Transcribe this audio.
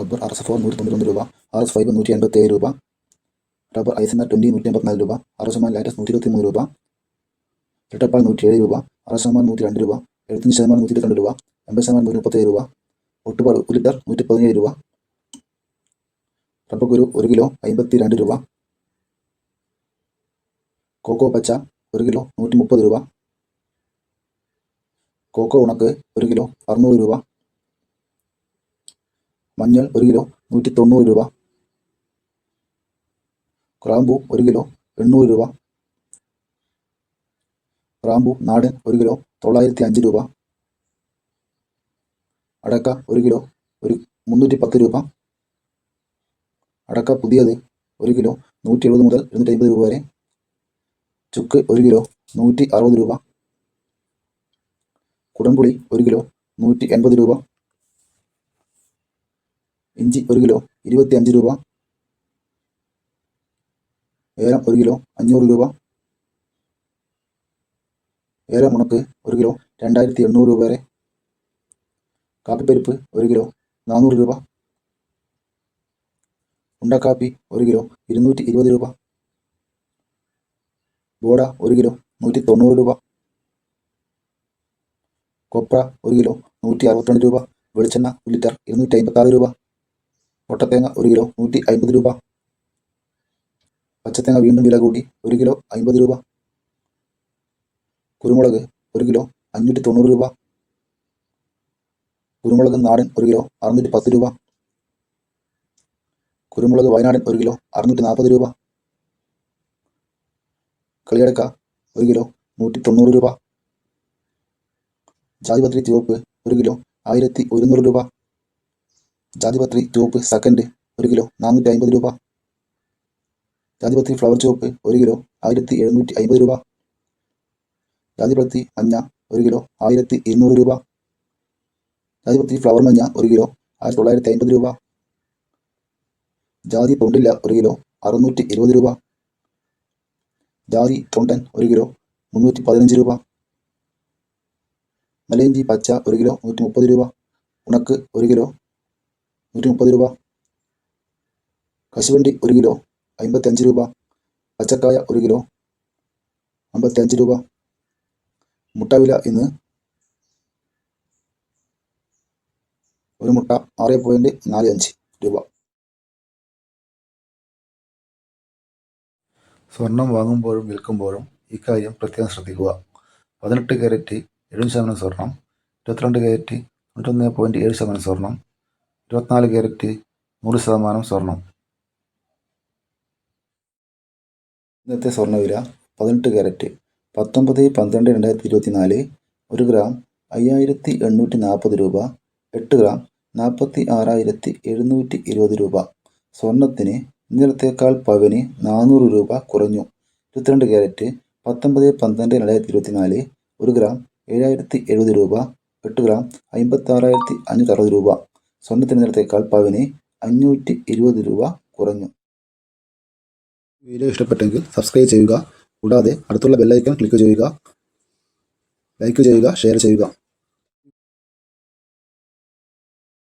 Rubber R S four നൂറ്റി തൊണ്ണൂറ്റൊന്ന് രൂപ ആർ എസ് ഫൈവ് നൂറ്റി എൺപത്തി ഏഴ് രൂപ റബ്ബർ ഐസനർ ട്വന്റി നൂറ്റി എൺപത്തിനാല് രൂപ ആർ എസ് എം ലാറ്റസ് നൂറ്റി ഇരുപത്തി മൂന്ന് രൂപ റിട്ടപ്പാൾ നൂറ്റി ഏഴ് രൂപ ആർ എസ് ശതമാനം നൂറ്റി രണ്ട് രൂപ എഴുപത്തഞ്ച് ശതമാനം നൂറ്റി ഇരുപത്തിരണ്ട് രൂപ എൺപത് ശതമാനം നൂറ്റി മുപ്പത്തേഴ് രൂപ ഒട്ടുപാട് ഒരു ലിറ്റർ നൂറ്റി പതിനേഴ് രൂപ റബ്ബർ കുരു ഒരു കിലോ അമ്പത്തി രണ്ട് രൂപ കോക്കോ പച്ച ഒരു കിലോ നൂറ്റി മുപ്പത് രൂപ കോക്കോ ഉണക്ക് ഒരു കിലോ അറുന്നൂറ് രൂപ മഞ്ഞൾ ഒരു കിലോ നൂറ്റി തൊണ്ണൂറ് രൂപ. ക്രാമ്പു ഒരു കിലോ എണ്ണൂറ് രൂപ. ക്രാമ്പു നാടൻ ഒരു കിലോ തൊള്ളായിരത്തി അഞ്ച് രൂപ. അടക്ക ഒരു കിലോ ഒരു മുന്നൂറ്റി പത്ത് രൂപ. അടക്ക പുതിയത് ഒരു കിലോ നൂറ്റി എഴുപത് മുതൽ ഇരുന്നൂറ്റി അമ്പത് രൂപ വരെ. ചുക്ക് ഒരു കിലോ നൂറ്റി അറുപത് രൂപ. കുടംപുളി ഒരു കിലോ നൂറ്റി എൺപത് രൂപ. ഇഞ്ചി ഒരു കിലോ ഇരുപത്തി അഞ്ച് രൂപ. ഏലം ഒരു കിലോ അഞ്ഞൂറ് രൂപ. ഏലം ഉണക്ക് ഒരു കിലോ രണ്ടായിരത്തി എണ്ണൂറ് രൂപ വരെ. കാപ്പിപ്പരിപ്പ് ഒരു കിലോ നാനൂറ് രൂപ. ഉണ്ടക്കാപ്പി ഒരു കിലോ ഇരുന്നൂറ്റി ഇരുപത് രൂപ. ബോഡ ഒരു കിലോ നൂറ്റി തൊണ്ണൂറ് രൂപ. കൊപ്ര ഒരു കിലോ നൂറ്റി അറുപത്തിരണ്ട് രൂപ. വെളിച്ചെണ്ണ ഒരു ലിറ്റർ ഇരുന്നൂറ്റി അമ്പത്തി ആറ് രൂപ. ഒട്ടത്തേങ്ങ ഒരു കിലോ നൂറ്റി അൻപത് രൂപ. പച്ചത്തേങ്ങ വീണ്ടും വില കൂട്ടി ഒരു കിലോ അൻപത് രൂപ. കുരുമുളക് ഒരു കിലോ അഞ്ഞൂറ്റി തൊണ്ണൂറ് രൂപ. കുരുമുളക് നാടൻ ഒരു കിലോ അറുന്നൂറ്റി പത്ത് രൂപ. കുരുമുളക് വയനാടൻ ഒരു കിലോ അറുന്നൂറ്റി നാൽപ്പത് രൂപ. കളിയടക്ക ഒരു കിലോ നൂറ്റി തൊണ്ണൂറ് രൂപ. ജാതിപത്രി ചുവപ്പ് ഒരു കിലോ ആയിരത്തി ഒരുന്നൂറ് രൂപ. ജാതിപത്രി ചുവപ്പ് സെക്കൻഡ് ഒരു കിലോ നാനൂറ്റി അമ്പത് രൂപ. ജാതിപത്രി ഫ്ലവർ ചുവപ്പ് ഒരു കിലോ ആയിരത്തി എഴുന്നൂറ്റി അമ്പത് രൂപ. ജാതിപത്രി മഞ്ഞ ഒരു കിലോ ആയിരത്തി ഇരുന്നൂറ് രൂപ. ജാതിപത്രി ഫ്ലവർ മഞ്ഞ ഒരു കിലോ ആയിരത്തി തൊള്ളായിരത്തി അമ്പത് രൂപ. ജാതി തൊണ്ടില്ല ഒരു കിലോ അറുന്നൂറ്റി ഇരുപത് രൂപ. ജാതി തൊണ്ടൻ ഒരു കിലോ മുന്നൂറ്റി പതിനഞ്ച് രൂപ. മലയഞ്ചി പച്ച ഒരു കിലോ നൂറ്റി മുപ്പത് രൂപ. ഉണക്ക് ഒരു കിലോ നൂറ്റി മുപ്പത് രൂപ. കശുവണ്ടി ഒരു കിലോ അമ്പത്തഞ്ച് രൂപ. പച്ചക്കായ ഒരു കിലോ അമ്പത്തഞ്ച് രൂപ. മുട്ട വില ഇന്ന് ഒരു മുട്ട ആറ് പോയിന്റ് നാല് അഞ്ച് രൂപ. സ്വർണം വാങ്ങുമ്പോഴും വിൽക്കുമ്പോഴും ഇക്കാര്യം പ്രത്യേകം ശ്രദ്ധിക്കുക. പതിനെട്ട് കാരറ്റ് എഴുപത് ശതമാനം സ്വർണം ഇരുപത്തിരണ്ട് കാരറ്റ് തൊണ്ണൂറ്റൊന്ന് പോയിന്റ് ഏഴ് ശതമാനം സ്വർണം ഇരുപത്തിനാല് ക്യാരറ്റ് നൂറ് ശതമാനം സ്വർണം. ഇന്നത്തെ സ്വർണവില പതിനെട്ട് ക്യാരറ്റ് പത്തൊമ്പത് പന്ത്രണ്ട് രണ്ടായിരത്തി ഇരുപത്തി നാല് ഒരു ഗ്രാം അയ്യായിരത്തി എണ്ണൂറ്റി നാൽപ്പത് രൂപ. എട്ട് ഗ്രാം നാൽപ്പത്തി ആറായിരത്തി എഴുന്നൂറ്റി ഇരുപത് രൂപ. സ്വർണത്തിന് ഇന്നലത്തേക്കാൾ പവന് നാനൂറ് രൂപ കുറഞ്ഞു. ഇരുപത്തിരണ്ട് ക്യാരറ്റ് പത്തൊമ്പത് പന്ത്രണ്ട് രണ്ടായിരത്തി ഇരുപത്തി നാല് ഒരു ഗ്രാം ഏഴായിരത്തി എഴുപത് രൂപ. എട്ട് ഗ്രാം അമ്പത്താറായിരത്തി അഞ്ഞൂറ്റി അറുപത് രൂപ. സ്വർണത്തിന് നിരത്തേക്കാൾ പവന് അഞ്ഞൂറ്റി ഇരുപത് രൂപ കുറഞ്ഞു. വീഡിയോ ഇഷ്ടപ്പെട്ടെങ്കിൽ സബ്സ്ക്രൈബ് ചെയ്യുക. കൂടാതെ അടുത്തുള്ള ബെല്ലൈക്കൺ ക്ലിക്ക് ചെയ്യുക. ലൈക്ക് ചെയ്യുക ഷെയർ ചെയ്യുക.